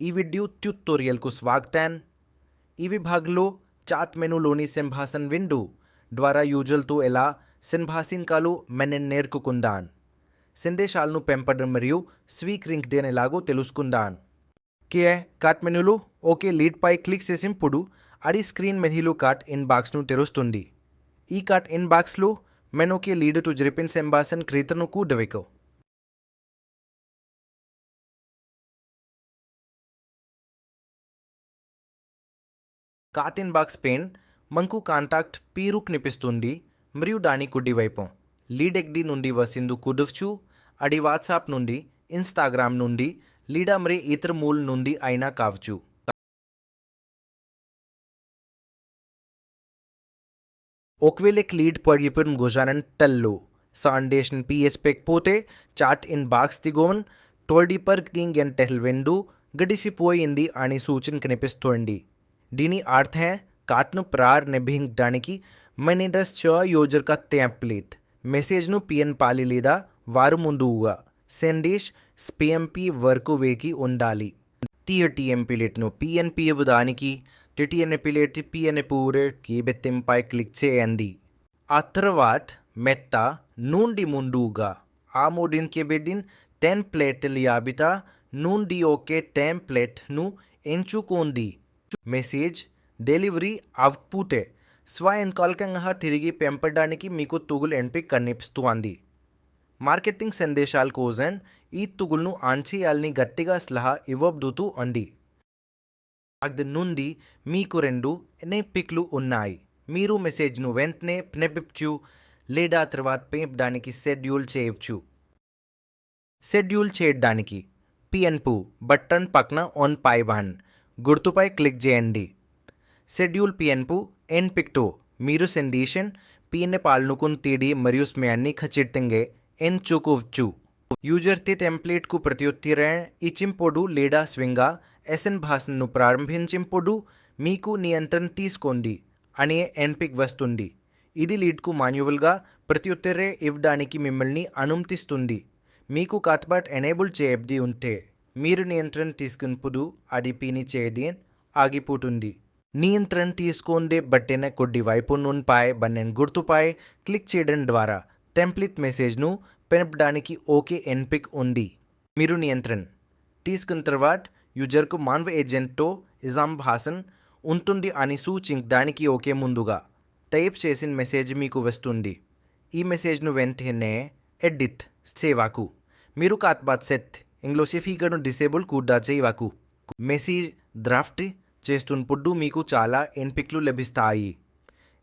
ఈ వీడియో ట్యూటోరియల్కు స్వాగతం. ఈ విభాగంలో చాట్ మెనూలోని సింహాసన్ విండో ద్వారా యూజర్లతో ఎలా సింహాసింకాలు మెనెన్ నేర్చుకుందాం. సందేశాలను పెంపడం మరియు స్వీకరించడం ఎలాగో తెలుసుకుందాం. కే కాట్ మెనూలో ఓకే లీడ్పై క్లిక్ చేసినప్పుడు అది స్క్రీన్ మెనూలో కాట్ ఇన్ బాక్స్ను తెరుస్తుంది. ఈ కాట్ ఇన్ బాక్స్లో లీడ్ టు జరిపిన సింహాసన్ క్రీతను కూడవేకో. కాతిన్ బాక్స్ పెయిన్ మంకు కాంటాక్ట్ పీరు కనిపిస్తుంది మరియు దాని కుడివైపు లీడెగ్డి నుండి వసిందు కుడవచ్చు అడి వాట్సాప్ నుండి ఇన్స్టాగ్రామ్ నుండి లీడా మరి ఇతర మూల్ నుండి అయినా కావచ్చు ఒకవేళ లీడ్ పడిపోయిన గుజానన్ టల్లు. సాండేషన్ పిఎస్ పెక్పోతే చాట్ ఇన్ బాక్స్ దిగోన్ టోల్డీపర్ కింగ్ ఎన్ టెల్ వెండు గడిసిపోయింది అని సూచన కనిపిస్తోంది దీని అర్థం కార్ట్ను ప్రారంభించడానికి మెనిడస్ చ యూజర్ కా టెంప్లేట్ మెసేజ్ను పిఎన్ పాలి లేదా వారు ముందుగా సందేశ్ స్పిఎంపి వరకు వేకి ఉండాలి టీఎన్ పిలేట్ను పిఎన్పి ఇవ్వడానికి టిటిఎన్ పిలేట్ పిఎన్ పూరే కీబెత్తింపై క్లిక్ చేయండి ఆ తర్వాత మెత్త నుండి ముందుగా ఆమోదించబడిన టెంప్లెట్ జాబితా నుండి ఒకే టెంప్లెట్ను ఎంచుకోండి మెసేజ్ డెలివరీ అవుట్పుటే స్వయంకాలికంగా తిరిగి పెంపడానికి మీకు తుగులు ఎంపిక కనిపిస్తుంది మార్కెటింగ్ సందేశాల కోసం ఈ తుగులను ఆన్ చేయాలని గట్టిగా సలహా ఇవ్వబడుతూ ఉంది అది నుండి మీకు రెండు ఎంపికలు ఉన్నాయి. మీరు మెసేజ్ను వెంటనే పినిపించు లేదా తర్వాత పెంపడానికి షెడ్యూల్ చేయవచ్చు షెడ్యూల్ చేయడానికి పిఎన్పు బటన్ పక్కన ఆన్ పైబాన్ గుర్తుపై క్లిక్ చేయండి. షెడ్యూల్ పిఎన్పు ఎన్పిక్టో మీరు సందేశం పిఎన్ పాల్నుకున్ తీడి మరియు సమయాన్ని ఖచ్చితంగా ఎంచుకోవచ్చు యూజర్తే టెంప్లేట్కు ప్రత్యుత్తరం ఇచ్చింపుడు లేదా స్వింగా ఎస్ఎన్ భాషను ప్రారంభించింపుడు మీకు నియంత్రణ తీసుకోండి అనే ఎన్పిక్ వస్తుంది. ఇది లీడ్కు మాన్యువల్గా ప్రత్యుత్తరే ఇవ్వడానికి మిమ్మల్ని అనుమతిస్తుంది. మీకు కాత్బాట్ ఎనేబుల్ చేయబడి ఉంటే మీరు నియంత్రణ తీసుకున్నప్పుడు అది పీని చేయదేన్ ఆగిపోతుంది. నియంత్రణ తీసుకుందే బట్టిన కొద్ది వైపు నుంపై బన్నెన్ గుర్తుపై క్లిక్ చేయడం ద్వారా టెంప్లిట్ మెసేజ్ను పెనపడానికి ఓకే ఎన్పిక్ ఉంది. మీరు నియంత్రణ తీసుకున్న తర్వాత యూజర్కు మానవ ఏజెంట్తో ఇజాం భాసన్ ఉంటుంది అని సూచించడానికి ఓకే ముందుగా టైప్ చేసిన మెసేజ్ మీకు వస్తుంది. ఈ మెసేజ్ను వెంటనే ఎడిట్ సేవాకు. మీరు కాత్బాత్ సెత్ ఇంగ్లోసిఫీకర్ను డిసేబుల్ కూడా చేయవాకు. మెసేజ్ డ్రాఫ్ట్ చేస్తున్నప్పుడు మీకు చాలా ఎంపికలు లభిస్తాయి.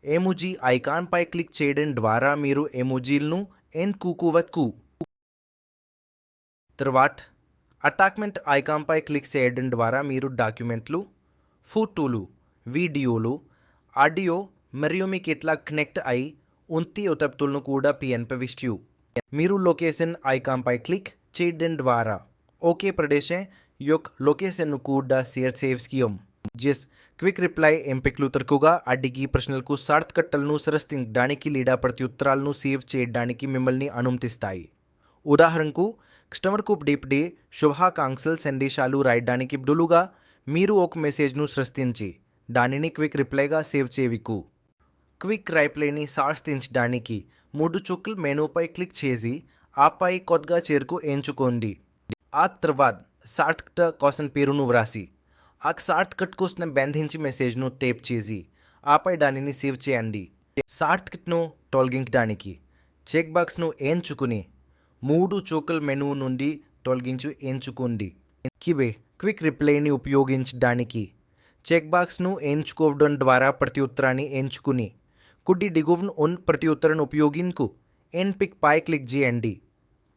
ఎమోజీ ఐకాన్పై క్లిక్ చేయడం ద్వారా మీరు ఎమోజీలను ఎన్నుకోవచ్చు తర్వాత అటాక్మెంట్ ఐకాన్పై క్లిక్ చేయడం ద్వారా మీరు డాక్యుమెంట్లు ఫోటోలు వీడియోలు ఆడియో మరియు మీకు ఇట్లా కనెక్ట్ అయి ఉంతి ఉతప్తులను కూడా పిఎన్పవిస్తూ మీరు లొకేషన్ ఐకాన్పై క్లిక్ చేయడం ద్వారా ఓకే ప్రదేశం యొక్క లొకేషన్ను కూడా షేర్ చేయం జిస్ క్విక్ రిప్లై ఎంపికలు తరకుగా అడిగి ప్రశ్నలకు సార్థకట్టలను సరస్తించడానికి లేదా ప్రత్యుత్తరాలను సేవ్ చేయడానికి మిమ్మల్ని అనుమతిస్తాయి ఉదాహరణకు కస్టమర్కు డిప్డే శుభాకాంక్షలు సందేశాలు రాయడానికి బదులుగా మీరు ఒక మెసేజ్ను సృష్టించి దానిని క్విక్ రిప్లైగా సేవ్ చేయవికు క్విక్ రైప్లైని సాధించడానికి మూడు చుక్కలు మెనూపై క్లిక్ చేసి ఆపై కొద్దిగా చేరుకు ఎంచుకోండి. ఆ తర్వాత సార్థకత కోసం పేరును వ్రాసి ఆ సార్థకట్ కోసం బంధించి మెసేజ్ను టేప్ చేసి ఆపై దానిని సేవ్ చేయండి. సార్థకట్ను తొలగించడానికి చెక్ బాక్స్ను ఎంచుకుని మూడు చోకల్ మెనూ నుండి తొలగించు ఎంచుకోండి. కివే క్విక్ రిప్లైని ఉపయోగించడానికి చెక్ బాక్స్ను ఎంచుకోవడం ద్వారా ప్రత్యుత్తరాన్ని ఎంచుకుని కుడి దిగువన ఉన్ ప్రత్యుత్తరాన్ని ఉపయోగించుకు ఎన్పిక్ పై క్లిక్ చేయండి.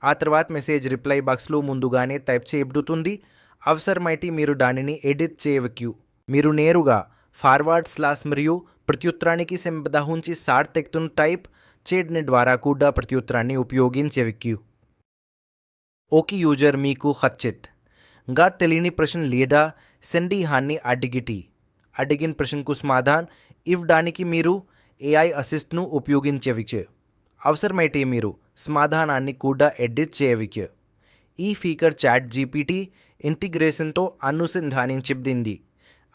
ఆ తర్వాత మెసేజ్ రిప్లై బాక్స్లో ముందుగానే టైప్ చేయబడుతుంది. అవసరమైతే మీరు దానిని ఎడిట్ చేయవచ్చు మీరు నేరుగా ఫార్వర్డ్ స్లాస్ మరియు ప్రత్యుత్తరానికి సంబంధించి సార్థక్తును టైప్ చేయడం ద్వారా కూడా ప్రత్యుత్తరాన్ని ఉపయోగించవచ్చు ఓకే యూజర్ మీకు హచ్చిట్గా తెలియని ప్రశ్న లేదా సందేహాన్ని అడిగిటి. అడిగిన ప్రశ్నకు సమాధానం ఇవ్వడానికి మీరు ఏఐ అసిస్ట్ను ఉపయోగించవచ్చు అవసరమైతే మీరు సమాధానాన్ని కూడా ఎడిట్ చేయవికు ఈ ఫీచర్ చాట్ జీపీటీ ఇంటిగ్రేషన్తో అనుసంధానించబడింది.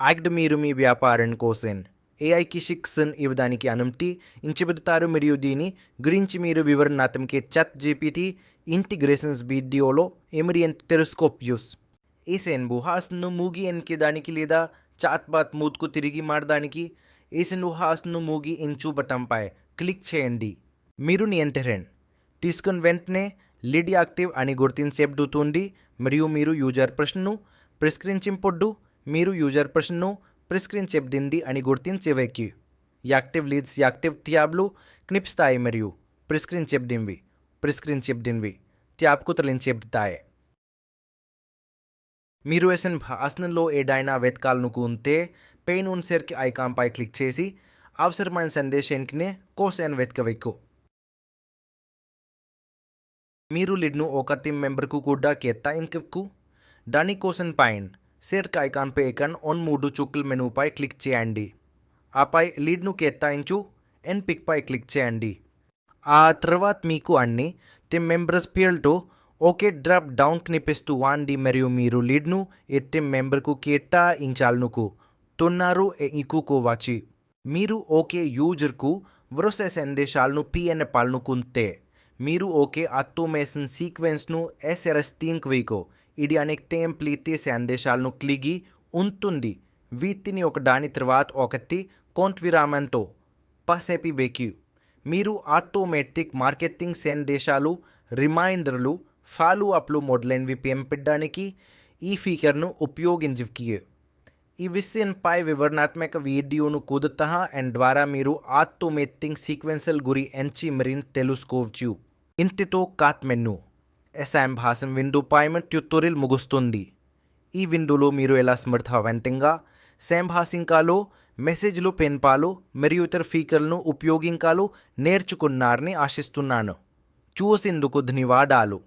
యాక్ట్ మీరు మీ వ్యాపారం కోసం ఏఐకి శిక్షణ ఇవ్వడానికి అనుమతి ఇంచబడతారు మరియు దీని గురించి మీరు వివరణాత్మక చాట్ జీపీటీ ఇంటిగ్రేషన్స్ వీడియోలో ఎమిరి టెలిస్కోప్ యూస్. ఏసెన్ బుహాస్ను మూగి ఎన్కేదానికి లేదా చాత్బాత్ మూత్కు తిరిగి మారడానికి ఈసెన్ బుహాస్ను మూగి ఎంచు బటంపై క్లిక్ చేయండి. మీరు నియంత్రణ తీసుకుని వెంటనే లిడ్ యాక్టివ్ అని గుర్తించబడుతుంది మరియు మీరు యూజర్ ప్రశ్నను పరిష్కరించింపొడ్డు మీరు యూజర్ ప్రశ్నను పరిష్కరించబడింది అని గుర్తించేవేకి యాక్టివ్ లీడ్స్ యాక్టివ్ థ్యాబ్లు క్నిప్స్తాయి మరియు పరిష్కరించబడినవి పరిష్కరించబడినవి థ్యాబ్కు తొలగించబడతాయి మీరు వేసిన భాషణలో ఏదైనా వెతకాలనుకుంటే పెయిన్ ఉన్సర్కి ఐకాన్పై క్లిక్ చేసి అవసరమైన సందేశానికినే కోసాను వెతకవెక్కు మీరు లిడ్ను ఒక టీం మెంబర్కు కూడా కేటాయించకు దానికోసం పైన. సెర్క్ ఐకాన్పై పేకన్ ఆన్ మూడు చుక్కల మెనూపై క్లిక్ చేయండి. ఆపై లీడ్ను కేటాయించు ఎన్ పిక్పై క్లిక్ చేయండి. ఆ తర్వాత మీకు అన్ని టీమ్ మెంబర్స్ పేర్లతో ఓకే డ్రాప్ డౌన్ కనిపిస్తూ వాండి మరియు మీరు లీడ్ను ఏ టీమ్ మెంబర్కు కేటాయించాలనుకు తున్నారు ఇంకుకోవచ్చు మీరు ఓకే యూజర్కు వరుస సందేశాలను పిఎన్ పాలనుకుంటే మీరు ఓకే ఆటోమేషన్ సీక్వెన్స్ను ఎస్ఆర్ఎస్ తీంక్వీకో ఇది అనేక టెంప్లీట్ సందేశాలను క్లిగి ఉంటుంది వీటిని ఒక దాని తర్వాత ఒకటి కొంత విరామంతో పసేపి వెకి మీరు ఆటోమేటిక్ మార్కెటింగ్ సందేశాలు రిమైండర్లు ఫాలో అప్లు మొదలైనవి పెంపడానికి ఈ ఫీచర్ను ఉపయోగించకి ఈ విషయంపై వివరణాత్మక వీడియోను కుదుతా అండ్ ద్వారా మీరు ఆటోమేటింగ్ సీక్వెన్సల్ గురి ఎంచి మెరిన్ తెలుసుకోవచ్చు. ఇంటితో కాత్ మెన్ను. ఎస్ఐఎం భాషం విండో పైన ట్యూటోరియల్ ముగుస్తుంది. ఈ విండోలో మీరు ఎలా సమర్థవంతంగా సంభాషించాలో మెసేజ్లు పెన్పాలు మరియు ఇతర ఫీకర్లను ఉపయోగించాలో నేర్చుకున్నారని ఆశిస్తున్నాను. చూసేందుకు ధన్యవాదాలు.